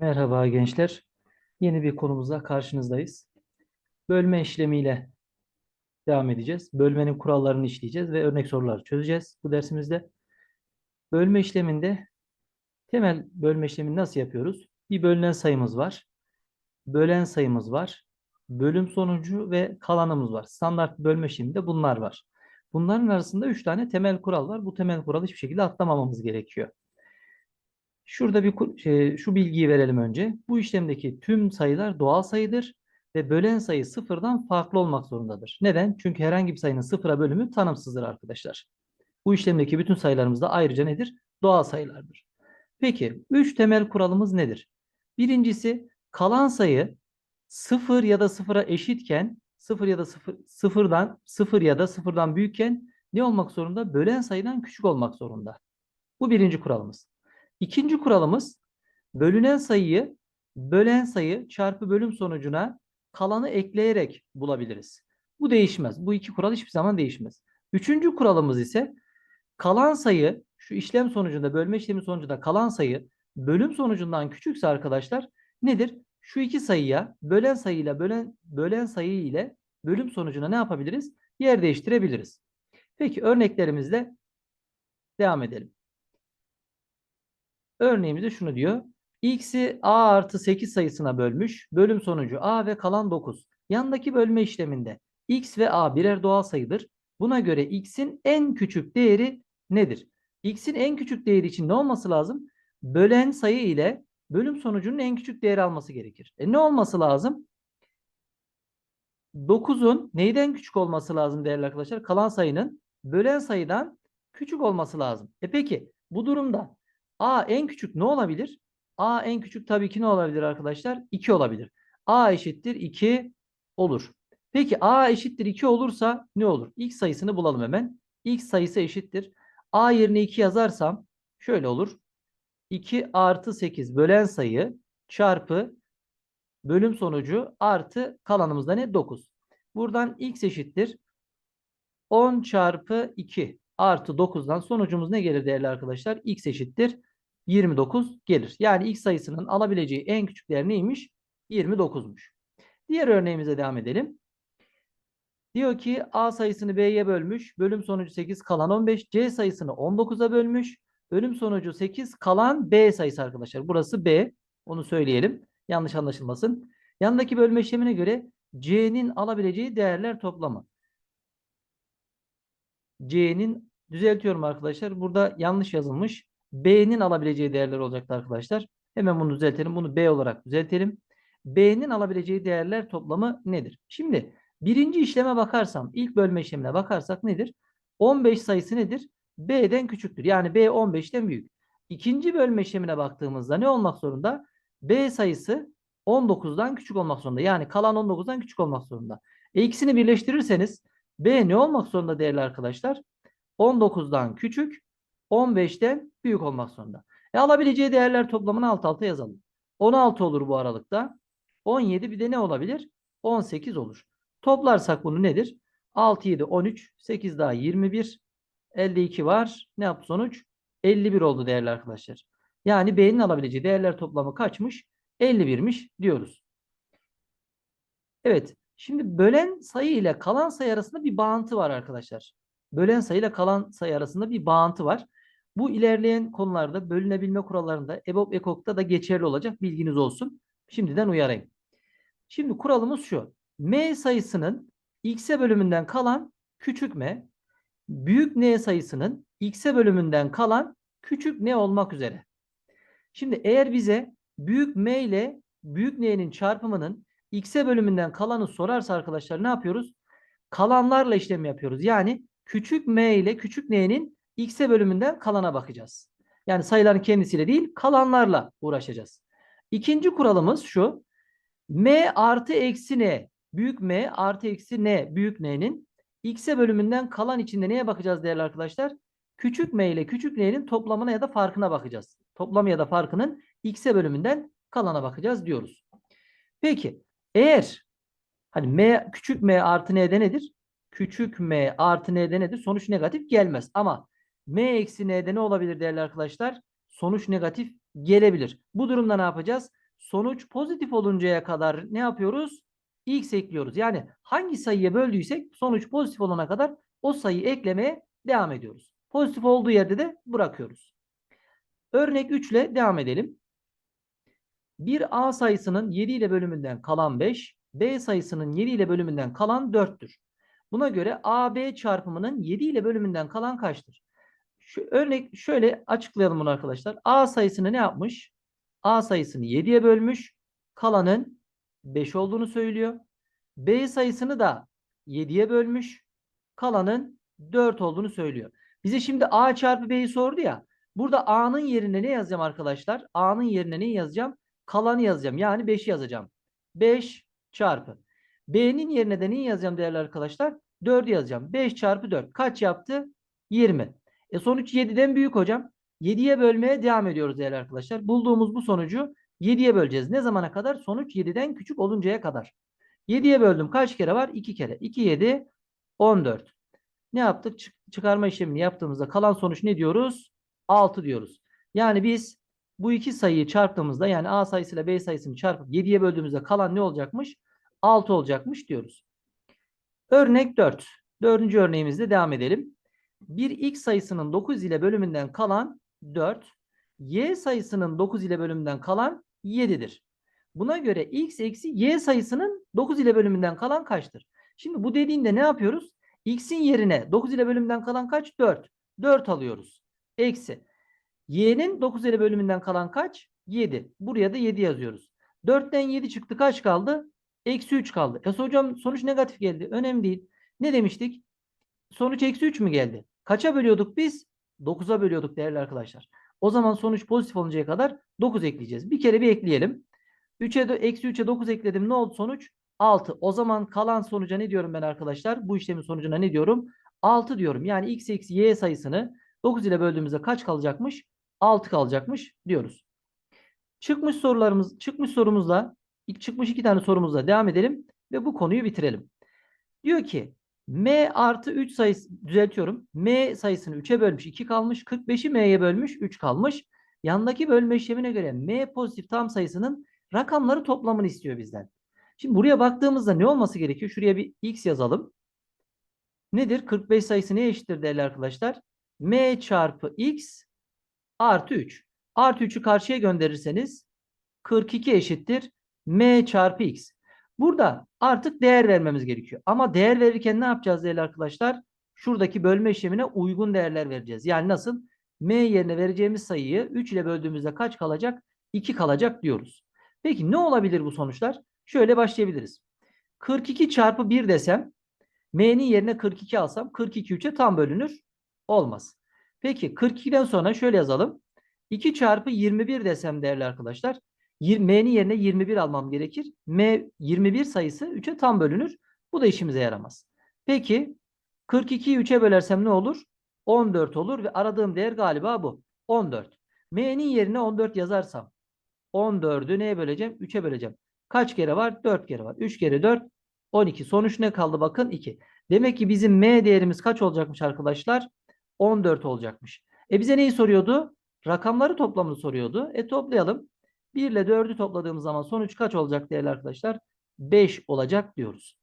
Merhaba gençler. Yeni bir konumuzla karşınızdayız. Bölme işlemiyle devam edeceğiz. Bölmenin kurallarını işleyeceğiz ve örnek soruları çözeceğiz bu dersimizde. Bölme işleminde temel bölme işlemini nasıl yapıyoruz? Bir bölünen sayımız var. Bölen sayımız var. Bölüm sonucu ve kalanımız var. Standart bölme işleminde bunlar var. Bunların arasında üç tane temel kural var. Bu temel kuralı hiçbir şekilde atlamamamız gerekiyor. Şurada bir şey, şu bilgiyi verelim önce. Bu işlemdeki tüm sayılar doğal sayıdır ve bölen sayı sıfırdan farklı olmak zorundadır. Neden? Çünkü herhangi bir sayının sıfıra bölümü tanımsızdır arkadaşlar. Bu işlemdeki bütün sayılarımız da ayrıca nedir? Doğal sayılardır. Peki, üç temel kuralımız nedir? Birincisi, kalan sayı sıfır ya da sıfıra eşitken, sıfır ya da sıfır, sıfırdan, sıfır ya da sıfırdan büyükken ne olmak zorunda? Bölen sayıdan küçük olmak zorunda. Bu birinci kuralımız. İkinci kuralımız bölünen sayıyı bölen sayı çarpı bölüm sonucuna kalanı ekleyerek bulabiliriz. Bu değişmez. Bu iki kural hiçbir zaman değişmez. Üçüncü kuralımız ise kalan sayı şu işlem sonucunda bölme işlemi sonucunda kalan sayı bölüm sonucundan küçükse arkadaşlar nedir? Şu iki sayıya bölen sayıyla bölen bölen sayı ile bölüm sonucuna ne yapabiliriz? Yer değiştirebiliriz. Peki örneklerimizle devam edelim. Örneğimizde şunu diyor. X'i A artı 8 sayısına bölmüş. Bölüm sonucu A ve kalan 9. Yandaki bölme işleminde X ve A birer doğal sayıdır. Buna göre X'in en küçük değeri nedir? X'in en küçük değeri için ne olması lazım? Bölen sayı ile bölüm sonucunun en küçük değeri alması gerekir. E ne olması lazım? 9'un neyden küçük olması lazım değerli arkadaşlar? Kalan sayının bölen sayıdan küçük olması lazım. E peki bu durumda A en küçük ne olabilir? A en küçük tabii ki ne olabilir arkadaşlar? 2 olabilir. A eşittir 2 olur. Peki A eşittir 2 olursa ne olur? X sayısını bulalım hemen. X sayısı eşittir. A yerine 2 yazarsam şöyle olur. 2 artı 8 bölen sayı çarpı bölüm sonucu artı kalanımızda ne? 9. Buradan x eşittir. 10 çarpı 2 artı 9'dan sonucumuz ne gelir değerli arkadaşlar? x eşittir 29 gelir. Yani x sayısının alabileceği en küçük değer neymiş? 29'muş. Diğer örneğimize devam edelim. Diyor ki A sayısını B'ye bölmüş. Bölüm sonucu 8 kalan 15. C sayısını 19'a bölmüş. Bölüm sonucu 8 kalan B sayısı arkadaşlar. Burası B. Onu söyleyelim. Yanlış anlaşılmasın. Yanındaki bölme işlemine göre C'nin alabileceği değerler toplamı. C'nin düzeltiyorum arkadaşlar. Burada yanlış yazılmış. B'nin alabileceği değerler olacaktı arkadaşlar. Hemen bunu düzeltelim. Bunu B olarak düzeltelim. B'nin alabileceği değerler toplamı nedir? Şimdi birinci işleme bakarsam, ilk bölme işlemine bakarsak nedir? 15 sayısı nedir? B'den küçüktür. Yani B 15'ten büyük. İkinci bölme işlemine baktığımızda ne olmak zorunda? B sayısı 19'dan küçük olmak zorunda. Yani kalan 19'dan küçük olmak zorunda. E ikisini birleştirirseniz B ne olmak zorunda değerli arkadaşlar? 19'dan küçük, 15'ten büyük olmak zorunda. E alabileceği değerler toplamını alt alta yazalım. 16 olur bu aralıkta. 17 bir de ne olabilir? 18 olur. Toplarsak bunu nedir? 6, 7, 13, 8 daha 21, 52 var. Ne yaptı sonuç? 51 oldu değerli arkadaşlar. Yani B'nin alabileceği değerler toplamı kaçmış? 51'miş diyoruz. Evet. Şimdi bölen sayı ile kalan sayı arasında bir bağıntı var arkadaşlar. Bölen sayı ile kalan sayı arasında bir bağıntı var. Bu ilerleyen konularda bölünebilme kurallarında EBOB EKOK'ta da geçerli olacak. Bilginiz olsun. Şimdiden uyarayım. Şimdi kuralımız şu. M sayısının x'e bölümünden kalan küçük m, büyük n sayısının x'e bölümünden kalan küçük n olmak üzere. Şimdi eğer bize büyük m ile büyük n'nin çarpımının x'e bölümünden kalanı sorarsa arkadaşlar ne yapıyoruz? Kalanlarla işlem yapıyoruz. Yani küçük m ile küçük n'nin x'e bölümünden kalana bakacağız. Yani sayıların kendisiyle değil kalanlarla uğraşacağız. İkinci kuralımız şu. m artı eksi n büyük m artı eksi n büyük n'nin x'e bölümünden kalan içinde neye bakacağız değerli arkadaşlar? Küçük m ile küçük n'nin toplamına ya da farkına bakacağız. Toplamı ya da farkının x'e bölümünden kalana bakacağız diyoruz. Peki eğer hani m küçük m artı n'de nedir? Küçük m artı n'de nedir? Sonuç negatif gelmez. Ama m eksi n'de ne olabilir değerli arkadaşlar? Sonuç negatif gelebilir. Bu durumda ne yapacağız? sonuç pozitif oluncaya kadar ne yapıyoruz? X ekliyoruz. Yani hangi sayıya böldüysek sonuç pozitif olana kadar o sayıyı eklemeye devam ediyoruz. Pozitif olduğu yerde de bırakıyoruz. Örnek 3 ile devam edelim. Bir A sayısının 7 ile bölümünden kalan 5, B sayısının 7 ile bölümünden kalan 4'tür. Buna göre AB çarpımının 7 ile bölümünden kalan kaçtır? Şu örnek şöyle açıklayalım bunu arkadaşlar. A sayısını ne yapmış? A sayısını 7'ye bölmüş. Kalanın 5 olduğunu söylüyor. B sayısını da 7'ye bölmüş. Kalanın 4 olduğunu söylüyor. Bize şimdi A çarpı B'yi sordu ya. Burada A'nın yerine ne yazacağım arkadaşlar? A'nın yerine ne yazacağım? Kalanı yazacağım. Yani 5'i yazacağım. 5 çarpı. B'nin yerine de neyi yazacağım değerli arkadaşlar? 4'ü yazacağım. 5 çarpı 4. Kaç yaptı? 20. E sonuç 7'den büyük hocam. 7'ye bölmeye devam ediyoruz değerli arkadaşlar. Bulduğumuz bu sonucu 7'ye böleceğiz. Ne zamana kadar? Sonuç 7'den küçük oluncaya kadar. 7'ye böldüm. Kaç kere var? 2 kere. 2, 7, 14. Ne yaptık? Çık çıkarma işlemini yaptığımızda kalan sonuç ne diyoruz? 6 diyoruz. Yani biz bu iki sayıyı çarptığımızda yani A sayısıyla B sayısını çarpıp 7'ye böldüğümüzde kalan ne olacakmış? 6 olacakmış diyoruz. Örnek 4. Dördüncü örneğimizde devam edelim. Bir x sayısının 9 ile bölümünden kalan 4, y sayısının 9 ile bölümünden kalan 7'dir. Buna göre x eksi y sayısının 9 ile bölümünden kalan kaçtır? Şimdi bu dediğinde ne yapıyoruz? x'in yerine 9 ile bölümünden kalan kaç? 4. 4 alıyoruz. Eksi. y'nin 9 ile bölümünden kalan kaç? 7. Buraya da 7 yazıyoruz. 4'ten 7 çıktı kaç kaldı? Eksi 3 kaldı. E hocam sonuç negatif geldi. Önemli değil. Ne demiştik? Sonuç eksi 3 mü geldi? Kaça bölüyorduk biz? 9'a bölüyorduk değerli arkadaşlar. O zaman sonuç pozitif oluncaya kadar 9 ekleyeceğiz. Bir kere bir ekleyelim. 3'e de eksi 3'e 9 ekledim. Ne oldu sonuç? 6. O zaman kalan sonuca ne diyorum ben arkadaşlar? Bu işlemin sonucuna ne diyorum? 6 diyorum. Yani x eksi y sayısını 9 ile böldüğümüzde kaç kalacakmış? 6 kalacakmış diyoruz. Çıkmış sorularımız, çıkmış sorumuzla, çıkmış iki tane sorumuzla devam edelim ve bu konuyu bitirelim. Diyor ki m artı 3 sayısı düzeltiyorum. m sayısını 3'e bölmüş 2 kalmış. 45'i m'ye bölmüş 3 kalmış. Yandaki bölme işlemine göre m pozitif tam sayısının rakamları toplamını istiyor bizden. Şimdi buraya baktığımızda ne olması gerekiyor? Şuraya bir x yazalım. Nedir? 45 sayısı neye eşittir değerli arkadaşlar? m çarpı x artı 3. Artı 3'ü karşıya gönderirseniz 42 eşittir m çarpı x. Burada artık değer vermemiz gerekiyor. Ama değer verirken ne yapacağız değerli arkadaşlar? Şuradaki bölme işlemine uygun değerler vereceğiz. Yani nasıl? m yerine vereceğimiz sayıyı 3 ile böldüğümüzde kaç kalacak? 2 kalacak diyoruz. Peki ne olabilir bu sonuçlar? Şöyle başlayabiliriz. 42 çarpı 1 desem m'nin yerine 42 alsam 42 3'e tam bölünür. Olmaz. Peki 42'den sonra şöyle yazalım. 2 çarpı 21 desem değerli arkadaşlar. M'nin yerine 21 almam gerekir. M 21 sayısı 3'e tam bölünür. Bu da işimize yaramaz. Peki 42'yi 3'e bölersem ne olur? 14 olur ve aradığım değer galiba bu. 14. M'nin yerine 14 yazarsam 14'ü neye böleceğim? 3'e böleceğim. Kaç kere var? 4 kere var. 3 kere 4 12. Sonuç ne kaldı? Bakın 2. Demek ki bizim M değerimiz kaç olacakmış arkadaşlar? 14 olacakmış. E bize neyi soruyordu? Rakamları toplamını soruyordu. E toplayalım. 1 ile 4'ü topladığımız zaman sonuç kaç olacak değerli arkadaşlar? 5 olacak diyoruz.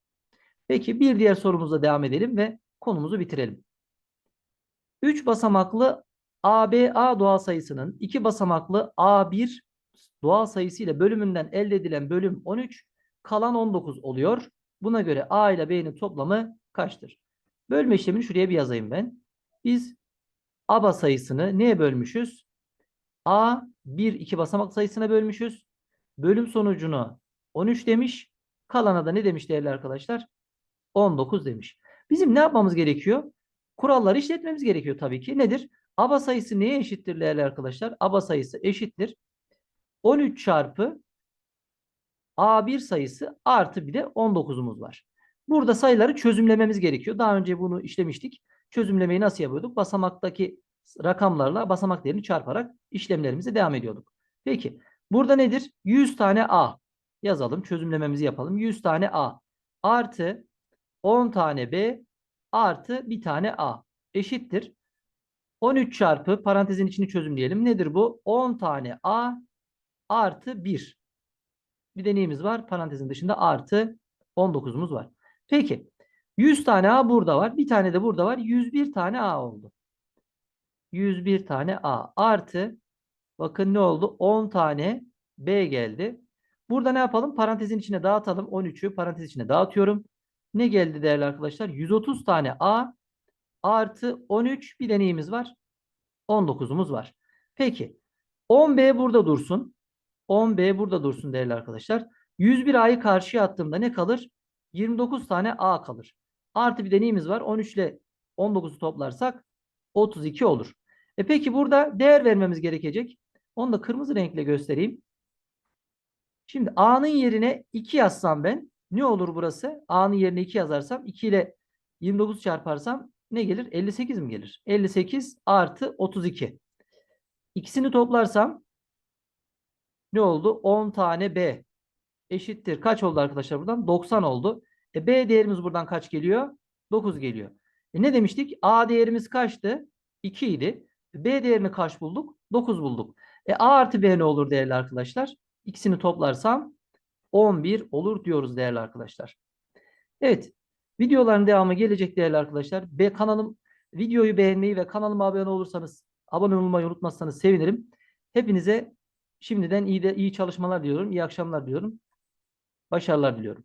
Peki bir diğer sorumuzla devam edelim ve konumuzu bitirelim. 3 basamaklı ABA doğal sayısının 2 basamaklı A1 doğal sayısı ile bölümünden elde edilen bölüm 13, kalan 19 oluyor. Buna göre A ile B'nin toplamı kaçtır? Bölme işlemini şuraya bir yazayım ben. Biz ABA sayısını neye bölmüşüz? A 1 2 basamak sayısına bölmüşüz. Bölüm sonucunu 13 demiş. Kalana da ne demiş değerli arkadaşlar? 19 demiş. Bizim ne yapmamız gerekiyor? Kuralları işletmemiz gerekiyor tabii ki. Nedir? ABA sayısı neye eşittir değerli arkadaşlar? ABA sayısı eşittir. 13 çarpı A1 sayısı artı bir de 19'umuz var. Burada sayıları çözümlememiz gerekiyor. Daha önce bunu işlemiştik. Çözümlemeyi nasıl yapıyorduk? Basamaktaki rakamlarla basamak değerini çarparak işlemlerimize devam ediyorduk. Peki burada nedir? 100 tane A yazalım. Çözümlememizi yapalım. 100 tane A artı 10 tane B artı bir tane A eşittir. 13 çarpı parantezin içini çözümleyelim. Nedir bu? 10 tane A artı 1. Bir de neyimiz var? Parantezin dışında artı 19'umuz var. Peki 100 tane A burada var. Bir tane de burada var. 101 tane A oldu. 101 tane A artı bakın ne oldu? 10 tane B geldi. Burada ne yapalım? Parantezin içine dağıtalım. 13'ü parantez içine dağıtıyorum. Ne geldi değerli arkadaşlar? 130 tane A artı 13 bir deneyimiz var. 19'umuz var. Peki 10B burada dursun. 10B burada dursun değerli arkadaşlar. 101 A'yı karşıya attığımda ne kalır? 29 tane A kalır. Artı bir deneyimiz var. 13 ile 19'u toplarsak 32 olur. E peki burada değer vermemiz gerekecek. Onu da kırmızı renkle göstereyim. Şimdi A'nın yerine 2 yazsam ben ne olur burası? A'nın yerine 2 yazarsam 2 ile 29 çarparsam ne gelir? 58 mi gelir? 58 artı 32. İkisini toplarsam ne oldu? 10 tane B eşittir. Kaç oldu arkadaşlar buradan? 90 oldu. E B değerimiz buradan kaç geliyor? 9 geliyor. E ne demiştik? A değerimiz kaçtı? 2 idi. B değerini kaç bulduk? 9 bulduk. E A artı B ne olur değerli arkadaşlar? İkisini toplarsam 11 olur diyoruz değerli arkadaşlar. Evet. Videoların devamı gelecek değerli arkadaşlar. Be kanalım videoyu beğenmeyi ve kanalıma abone olursanız abone olmayı unutmazsanız sevinirim. Hepinize şimdiden iyi de iyi çalışmalar diliyorum. İyi akşamlar diliyorum. Başarılar diliyorum.